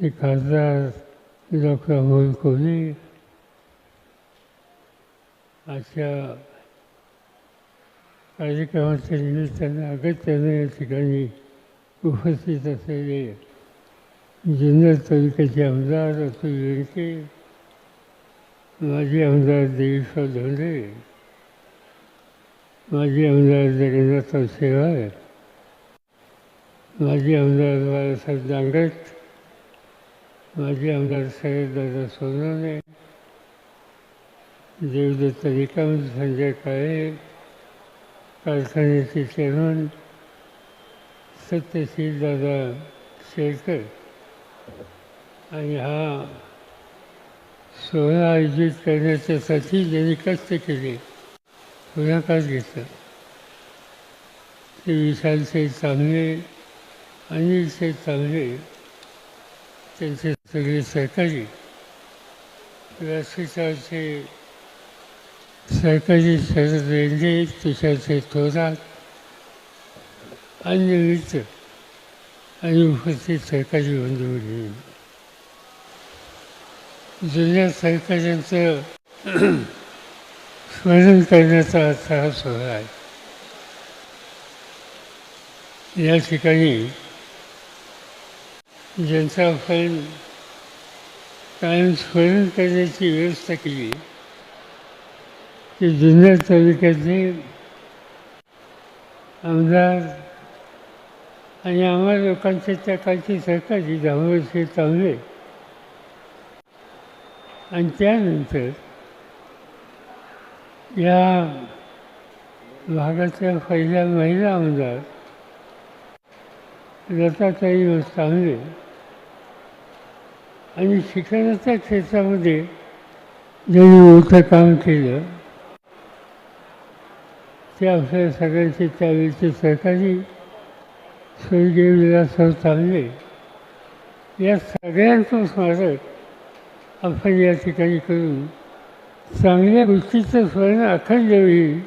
ते खासदार डॉक्टर अमोल कोल्हे अशा कार्यक्रमाच्या निमित्तानं अगत्यानं या ठिकाणी उपस्थित असलेले जुन्नर तालुक्याचे आमदार अतुल बेनके माजी आमदार देवीश्वर धोंडे माजी आमदार जगन्नाथराव शेवाळ माजी आमदार बाळासाहेब दांगट माझे आमदार दादा सोनवणे देवदत्त निकम संजय काळे कारखान्याचे चेअरमन सत्यशील दादा शेळकर आणि हा सोहळा आयोजित करण्याच्यासाठी ज्यांनी कष्ट केले पुढाकार घेतला ते विशाल शेठ चांगले अनिल शेठ चांगले त्यांचे सगळे सहकारी व्यासपीठाचे सहकारी शरद रेंडे तुषारचे थोरात अन्य मित्र आणि उपस्थित सहकारी बंधू भगिनी जुन्या सहकाऱ्यांचं स्मरण करण्याचा अर्थ हा सोहळा आहे. या ठिकाणी ज्यांचा आपण कायम स्मरण करण्याची व्यवस्था केली. की जुन्या तालुक्यातले आमदार आणि आम्हा लोकांचे त्या काळचे सहकारी दामोदर चांगले आणि त्यानंतर या भागातल्या पहिल्या महिला आमदार लताताई चांगले आणि शिक्षणाच्या क्षेत्रामध्ये ज्यांनी मोठं काम केलं. ते आपल्या सगळ्यांचे त्यावेळेचे सहकारी स्वर्गीय विलासराव चांगले या सगळ्यांचं स्मारक आपण या ठिकाणी करून चांगल्या गोष्टीचं स्मरण अखंड होईल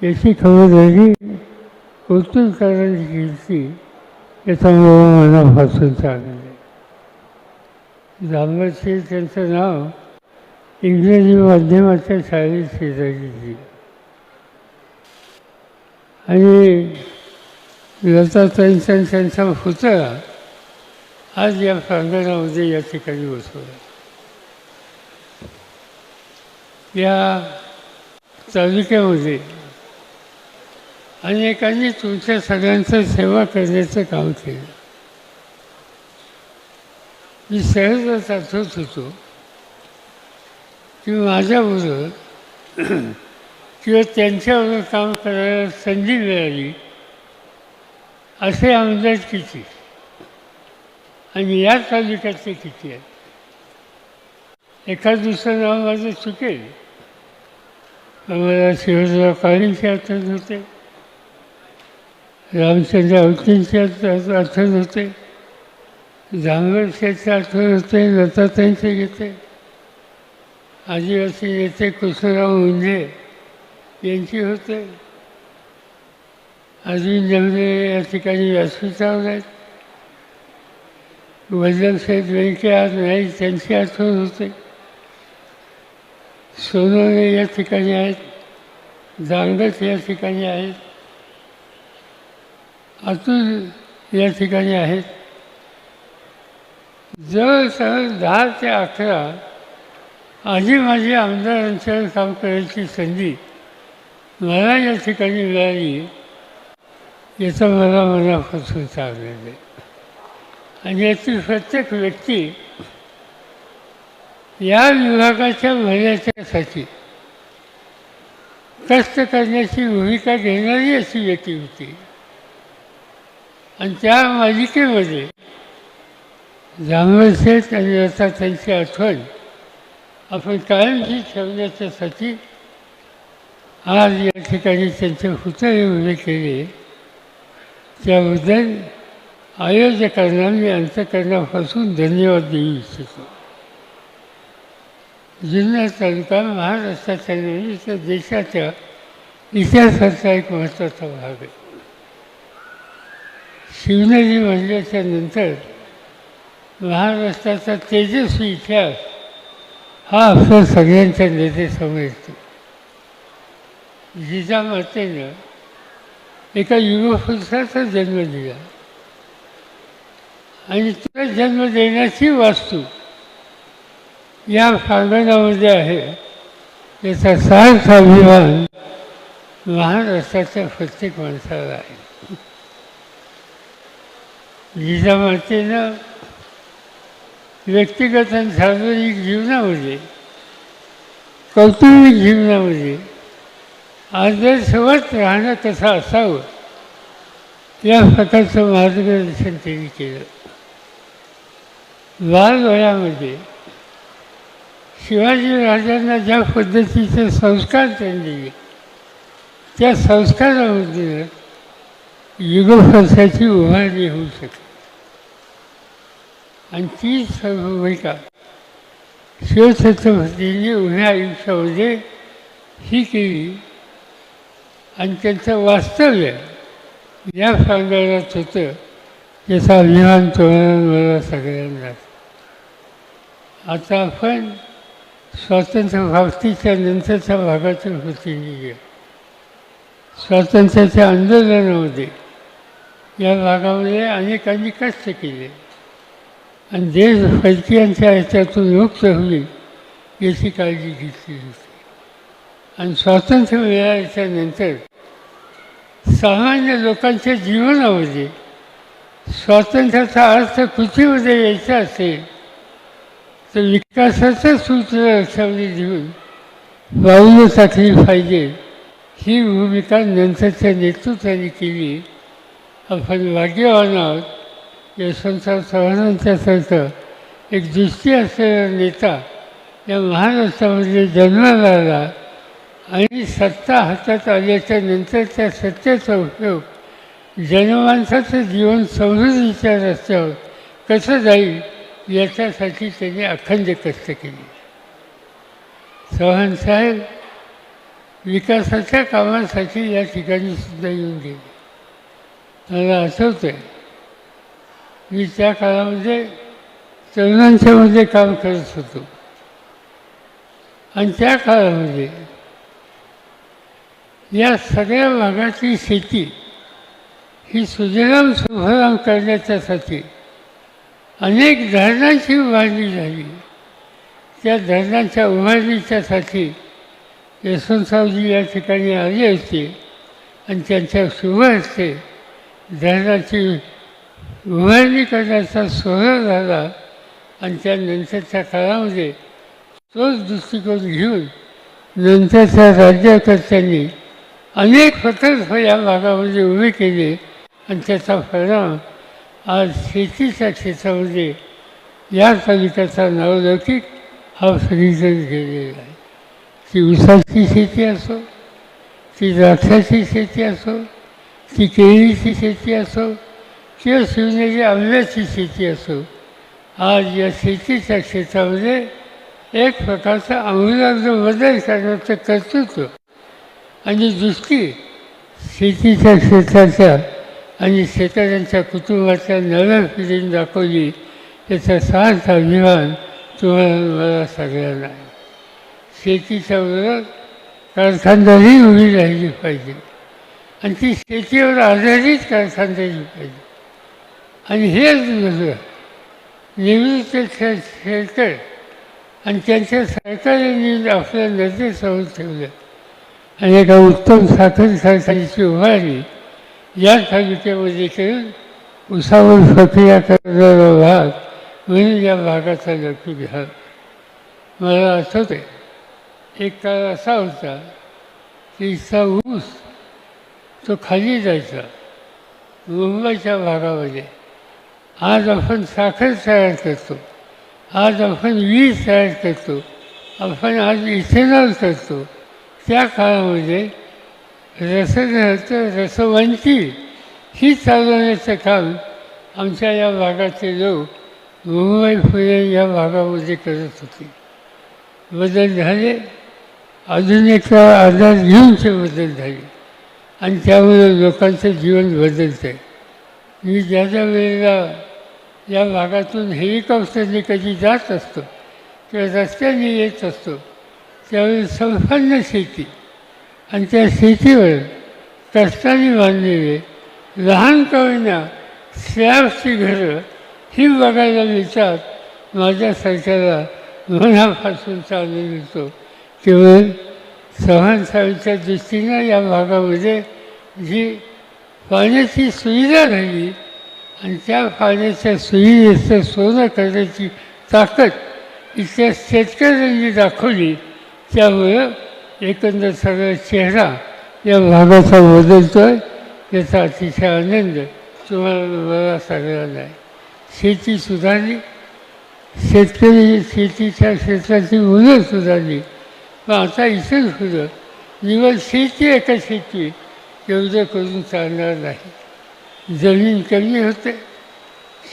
याची खबरदारी कौतुककारांची घेतली याचा मला मनापासून आनंद आहे त्यांचं नाव इंग्रजी माध्यमाच्या शाळेत शेजारी आणि लताताईंचा त्यांचा पुतळा आज या प्रांगणामध्ये या ठिकाणी बसवला. या तालुक्यामध्ये अनेकांनी तुमच्या सगळ्यांचं सेवा करण्याचं काम केलं. मी सहजच आठवत होतो की माझ्याबरोबर किंवा त्यांच्याबरोबर काम करायला संधी मिळाली असे आमदार किती? आणि या तालुक्यातले किती आहेत? एखाद दुसरं नाव माझं चुकेल आम्हाला शिवराव काळेंचे आठवण होते. रामचंद्र आवतींचे आठवण होते. जांभरशेचे आठवण होते लताताईंचे घेते आदिवासी नेते कृष्णराव मुंजे यांची होते अजून जमले या ठिकाणी व्यासपीठावर आहेत वल्लभसाहेब वेंके आज नाही त्यांची आठवण होते सोनवणे या ठिकाणी आहेत. जांगत या ठिकाणी आहेत. अतुल या ठिकाणी आहेत. जवळजवळ दहा ते अकरा आधी माझी आमदारांच्या काम करायची संधी मला या ठिकाणी मिळाली याचा मला मनापासून आनंद आहे. आणि याची प्रत्येक व्यक्ती या विभागाच्या भल्याच्यासाठी कष्ट करण्याची भूमिका घेणारी अशी व्यक्ती होती. आणि त्या मालिकेमध्ये जांभळशेठ आणि आता त्यांची आठवण आपण कायमची ठेवण्याच्यासाठी आज या ठिकाणी त्यांचे हुतारे उभे केले. त्याबद्दल आयोजकांना मी अंतकरणापासून धन्यवाद देऊ इच्छितो. जुन्नर तालुका महाराष्ट्राच्या नव्हे तर देशाच्या इतिहासाचा एक महत्त्वाचा भाग आहे. शिवनेरी म्हणल्याच्या नंतर महाराष्ट्राचा तेजस्वी इतिहास हा आपल्या सगळ्यांच्या नेतेसमोर येतो जिजामातेनं एका युगपुरुषाचा जन्म दिला. आणि तुला जन्म देण्याची वास्तू या प्रांगणामध्ये आहे याचा सार्थ अभिमान महाराष्ट्राच्या प्रत्येक माणसाला आहे. जिजामातेनं व्यक्तिगत आणि सार्वजनिक जीवनामध्ये कौटुंबिक जीवनामध्ये आदर्शवत राहणं कसं असावं या प्रकारचं मार्गदर्शन त्यांनी केलं. बालवयामध्ये शिवाजी राजांना ज्या पद्धतीचे संस्कार त्यांनी दिले त्या संस्कारामध्ये युगप्रसाची उभारणी होऊ शकते. आणि ती सर्व भूमिका. शिवछत्रपतींनी उभ्या आयुष्यामध्ये ही केली. आणि त्यांचं वास्तव्य या सांगायलाच होतं याचा अभिमान तुम्हाला मला सगळ्यांना. आता आपण स्वातंत्र्य प्राप्तीच्या नंतरच्या भागातून होती निघूया स्वातंत्र्याच्या आंदोलनामध्ये या भागामध्ये अनेकांनी कष्ट केले. आणि देश फैकियांच्या ह्याच्यातून मुक्त होईल याची काळजी घेतली होती. आणि स्वातंत्र्य मिळाल्याच्या नंतर सामान्य लोकांच्या जीवनामध्ये स्वातंत्र्याचा अर्थ कृतीमध्ये यायचा असेल तर विकासाचं सूत्र लक्षामध्ये घेऊन पाऊलं टाकली पाहिजे ही भूमिका नंतरच्या नेतृत्वाने केली. आपण भाग्यवान आहोत. यशवंतराव संत एक दृष्टी असलेला नेता या महाराष्ट्रामध्ये जन्माला आला आणि सत्ता हातात आल्याच्या नंतरच्या सत्तेचा उपयोग जनमानसाचं जीवन समृद्धीच्या रस्त्यावर कसं जाईल याच्यासाठी त्यांनी अखंड कष्ट केले. चव्हाण साहेब विकासाच्या कामासाठी या ठिकाणी सुद्धा येऊन गेले. मला आठवतं आहे मी त्या काळामध्ये तरुणांच्यामध्ये काम करत होतो. आणि त्या काळामध्ये या सगळ्या भागातली शेती ही सुजलाम सुफलाम करण्याच्यासाठी अनेक धरणांची उभारणी झाली. त्या धरणांच्या उभारणीच्यासाठी यशवंतरावजी या ठिकाणी आले होते आणि त्यांच्या शुभ हस्ते धरणाची करण्याचा सोहळा झाला आणि त्यानंतरच्या काळामध्ये तोच दृष्टिकोन घेऊन नंतरच्या राज्यकर्त्यांनी अनेक प्रकल्प या भागामध्ये उभे केले आणि त्याचा परिणाम आज शेतीच्या क्षेत्रामध्ये या तालुक्याचा नावलौकिक हा सगळीकडे गेलेला आहे. ती ऊसाची शेती असो ती द्राक्षाची शेती असो ती केळीची शेती असो किंवा शिवनेरी आंब्याची शेती असो. आज या शेतीच्या क्षेत्रामध्ये एक प्रकारचा आमूलाग्र बदल करण्याचं कर्तृत्व आणि दृष्टी शेतीच्या क्षेत्राच्या आणि शेतकऱ्यांच्या कुटुंबाच्या नव्या पिढीने दाखवली याचा सार्थ अभिमान तुम्हाला मला सगळ्यांना आहे. शेतीच्या बरोबर कारखानदारी उभी राहिली पाहिजे. आणि ती शेतीवर आधारित कारखानदारी पाहिजे. आणि हेच नसलं निवृत्त खे शेतकरी आणि त्यांच्या सरकारने आपल्या नजरे समोर ठेवलं. आणि एका उत्तम साखर कारखान्याची उभारणी या तालुक्यामध्ये करून उसावर प्रक्रिया करणारा भाग म्हणून या भागाचा लक्ष घ्या मला आठवत एक काळ असा होता की इथला ऊस तो खाली जायचा मुंबईच्या भागामध्ये. आज आपण साखर तयार करतो. आज आपण वीज तयार करतो. आपण आज इथेनॉल करतो. त्या काळामध्ये रसघराचं रसवंती ही चालवण्याचं काम आमच्या या भागाचे लोक मुंबई पुणे या भागामध्ये करत होते. बदल झाले. आधुनिकता आधार घेऊनचे बदल झाले. आणि त्यामुळे लोकांचं जीवन बदलतं आहे मी ज्या ज्या वेळेला या भागातून हेलिकॉप्टरने कधी जात असतो किंवा रस्त्याने येत असतो त्यावेळी संपन्न शेती. आणि त्या शेतीवर कष्टाने बांधलेले लहान कवीना स्लॅबची घरं ही बघायला मिळतात. माझ्यासारख्याला मनापासून चालू मिळतो. केवळ चव्हाण साहेबच्या दृष्टीनं या भागामध्ये जी पाण्याची सुविधा राहिली आणि त्या पाण्याच्या सुविधेचं सोनं करण्याची ताकद इथल्या शेतकऱ्यांनी दाखवली त्यामुळं एकंदर सगळा चेहरा या भागाचा बदलतो आहे याचा अतिशय आनंद तुम्हाला मला सगळ्यांना आहे. शेती सुधारली शेतकरी शेतीच्या क्षेत्राची मुलं सुधारली पण आता इथं सुद्धा निवड शेती एका शेती? एवढं करून चालणार नाही. जमीन कमी होते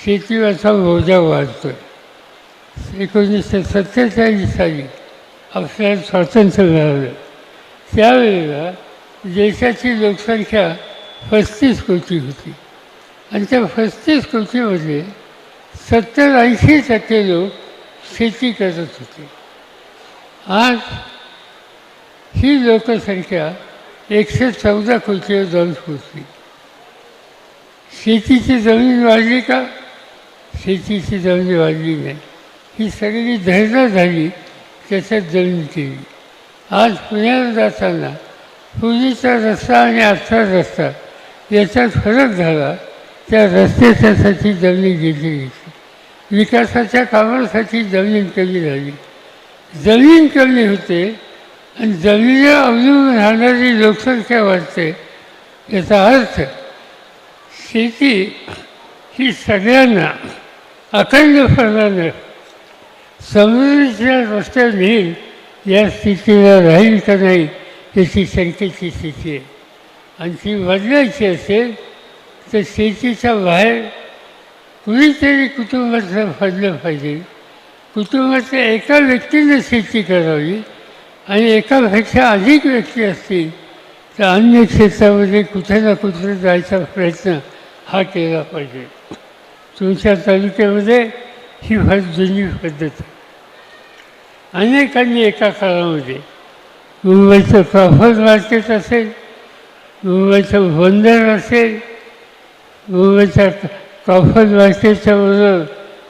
शेतीवरचा बोजा वाढतो. आहे एकोणीसशे सत्तेचाळीस साली आपल्याला स्वातंत्र्य मिळालं. त्यावेळेला देशाची लोकसंख्या पस्तीस कोटी होती. आणि त्या पस्तीस कोटीमध्ये सत्तर ऐंशी टक्के लोक शेती करत होते. आज ही लोकसंख्या एकशे चौदा कोटीवर जाऊन पोचली शेतीची जमीन वाढली का? शेतीची जमीन वाढली नाही. ही सगळी धैर्य झाली त्याच्यात जमीन केली. आज पुण्याला जाताना पूर्वीचा रस्ता आणि आजचा रस्ता याच्यात फरक झाला. त्या रस्त्याच्यासाठी जमीन घेतली गेली विकासाच्या कामासाठी जमीन कमी झाली. जमीन कमी होते आणि जमिनीवर अवलंबून राहणारी लोकसंख्या वाढते. याचा अर्थ शेती ही सगळ्यांना अखंडपणानं समृद्धीच्या रस्त्यात नेईल या स्थितीला राहील का नाही याची शंकेची स्थिती आहे. आणि ती बदलायची असेल तर शेतीच्या बाहेर कुणीतरी कुटुंबाचं फडलं पाहिजे. कुटुंबातल्या एका व्यक्तीनं शेती करावी आणि एकापेक्षा अधिक व्यक्ती असतील तर अन्य क्षेत्रामध्ये कुठे ना कुठे जायचा प्रयत्न हा केला पाहिजे. तुमच्या तालुक्यामध्ये ही फार जुनी पद्धत आहे. अनेकांनी एका काळामध्ये मुंबईचं प्रॉफर मार्केट असेल मुंबईचं बंदर असेल मुंबईच्या प्रॉफर मार्केटच्या बरोबर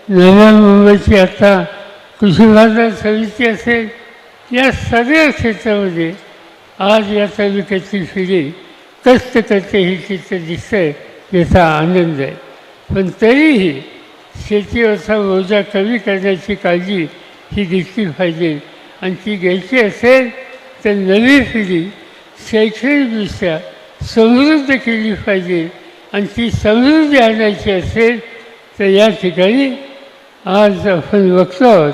नव्या मुंबईची आता कृषी बाजार समिती असेल या सगळ्या क्षेत्रामध्ये आज या तालुक्याची पिढी कष्ट करते हे चित्र दिसतंय याचा आनंद आहे. पण तरीही शेतीवरचा रोजा कमी करण्याची काळजी ही घेतली पाहिजे. आणि ती घ्यायची असेल तर नवी पिढी शैक्षणिकदृष्ट्या समृद्ध केली पाहिजे. आणि ती समृद्धी आणायची असेल तर या ठिकाणी आज आपण बघतो आहोत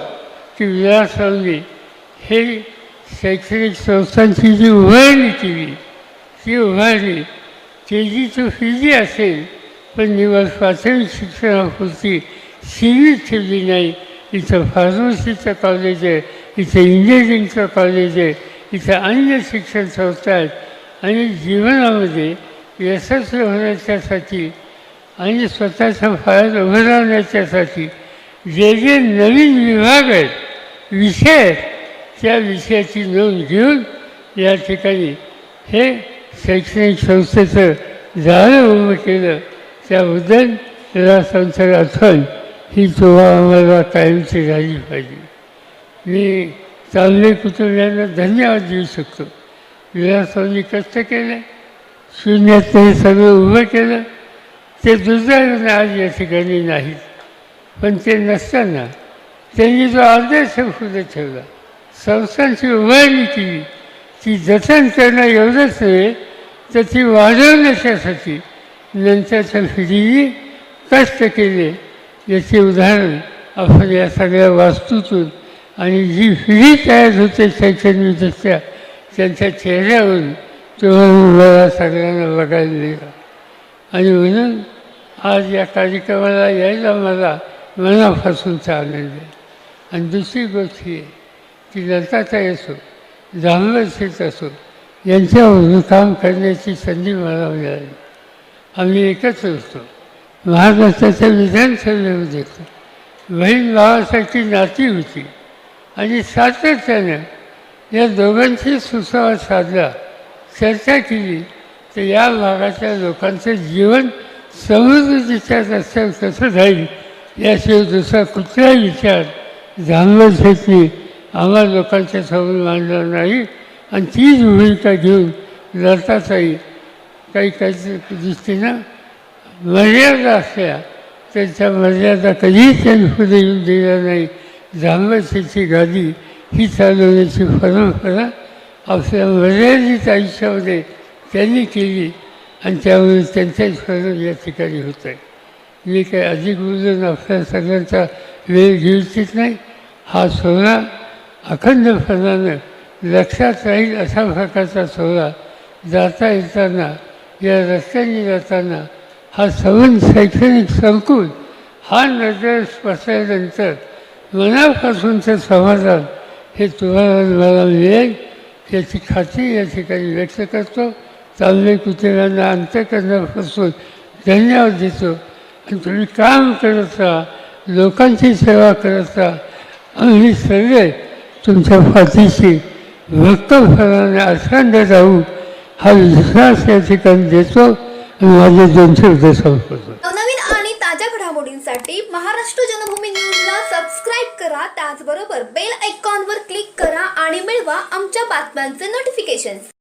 की विलासरावनी हे शैक्षणिक संस्थांची जी उभारणी केली ती उभारणी तेजीचं फिजी असेल पण निवड प्राथमिक शिक्षणापुरती सीमित ठेवली नाही. इथं फार्मसीचं कॉलेज आहे इथं इंजिनिअरिंगचं कॉलेज आहे इथं अन्य शिक्षण संस्था आहेत. आणि जीवनामध्ये यशस्वी होण्याच्यासाठी आणि स्वतःच्या फायदा उभं राहण्याच्यासाठी जे जे नवीन विभाग आहेत विषय आहेत त्या विषयाची नोंद घेऊन या ठिकाणी हे शैक्षणिक संस्थेचं जाळं उभं केलं. त्याबद्दल त्याला संसार आठवण ही तुम्हाला आम्हाला कायमची झाली पाहिजे. मी चांगले कुटुंबियांना धन्यवाद देऊ शकतो. विलासांनी कष्ट केले शून्यात हे सगळं उभं केलं. ते दुर्दैवाने आज या ठिकाणी नाहीत. पण ते नसताना त्यांनी जो आदर्श पुढे ठेवला संस्थांची उभारणी ती जतन करणं एवढंच नव्हे तर ती वाढवण्याच्यासाठी नंतरच्या पिढीने कष्ट केले. याचे उदाहरण आपण या सगळ्या वास्तूतून आणि जी पिढी तयार होते शैक्षणिकदृष्ट्या त्यांच्या चेहऱ्यावरून तुम्हाला मला सगळ्यांना बघायला मिळाला. आणि म्हणून आज या कार्यक्रमाला यायला मला मनापासूनचा आनंद आहे आणि दुसरी गोष्ट ही आहे की लताताई असो जांभर शेत असो यांच्यावरून काम करण्याची संधी मला मिळाली आम्ही एकत्र होतो महाराष्ट्राच्या विधानसभेमध्ये बहीण भावासाठी नाती होती आणि सातत्यानं या दोघांशी सुसंवाद साधला चर्चा केली तर या भागाच्या लोकांचं जीवन समृद्धीच्या रस्त्यावर कसं जाईल याशिवाय दुसरा कुठलाही विचार जाणवण्यासाठी आम्हा लोकांच्या समोर मांडणार नाही. आणि तीच भूमिका घेऊन लढताच येईल काही काही दृष्टीनं मर्यादा असल्या त्यांच्या मर्यादा कधीही त्यांनी पुढे येऊन दिल्या नाही. जांभळशीची गादी ही चालवण्याची परंपरा आपल्या मर्यादित आयुष्यामध्ये त्यांनी केली आणि त्यामुळे त्यांचाच स्वरूप या ठिकाणी होत आहे. मी काही अधिक बोलून आपल्या सगळ्यांचा वेळ घेऊ इच्छित नाही. हा सोहळा अखंडपणानं लक्षात राहील अशा प्रकारचा सोहळा जाता येताना या रस्त्याने जाताना हा सवन शैक्षणिक संकुल हा नजर स्पर्शल्यानंतर मनापासूनचं समाधान हे तुम्हाला मला मिळेल याची खात्री या ठिकाणी व्यक्त करतो. चांगले कुत्र्यांना अंत्यकरणापासून धन्यवाद देतो. आणि तुम्ही काम करत राहा लोकांची सेवा करत राहा. आम्ही सगळे तुमच्या पाठीशी भक्कमपणाने अखंड राहू हा विश्वास या ठिकाणी देतो आणि माझे दोन शब्द संपवतो. नवनवीन आणि ताज्या घडामोडींसाठी महाराष्ट्र जनभूमी न्यूजला सबस्क्राईब करा त्याचबरोबर बेल आयकॉनवर क्लिक करा आणि मिळवा आमच्या बातम्यांचे नोटिफिकेशन्स